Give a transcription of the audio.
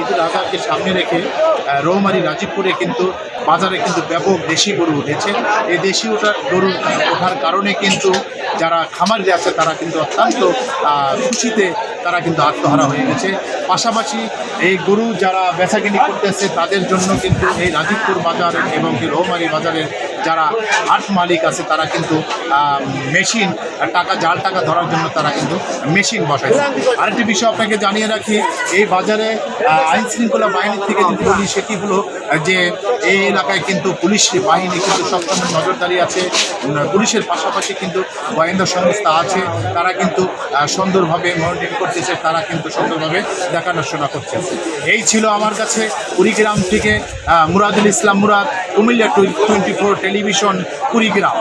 ঈদুল আজহাকে সামনে রেখে রৌমারী রাজীবপুরে কিন্তু, বাজারে কিন্তু ব্যাপক দেশি গরু উঠেছে। এই দেশি ওঠা গরু ওঠার কারণে কিন্তু যারা খামারি আছে, তারা কিন্তু অত্যন্ত খুশিতে তারা কিন্তু আত্মহারা হয়ে গেছে। পাশাপাশি এই গরু যারা বেচাকিনি করতেছে, তাদের জন্য কিন্তু এই রাজীবপুর বাজার এবং রৌমারী বাজারের যারা হাট মালিক আছে, তারা কিন্তু মেশিন, টাকা, জাল টাকা ধরার জন্য তারা কিন্তু মেশিন বসাইছে আরেকটি বিষয় আপনাকে জানিয়ে রাখি, এই বাজারে আইন শৃঙ্খলা বাহিনীর থেকে যদি বলি সেটি হলো, যে এই এলাকায় কিন্তু পুলিশ বাহিনী কিন্তু সবসময় নজরদারি আছে পুলিশের পাশাপাশি কিন্তু গোয়েন্দা সংস্থা আছে, তারা কিন্তু সুন্দরভাবে মনিটরিং করতেছে, তারা কিন্তু সুন্দরভাবে দেখাশোনা করছে এই ছিল আমার কাছে কুড়িগ্রাম থেকে Muradul Islam Murad Comilla twenty four television Kurigram.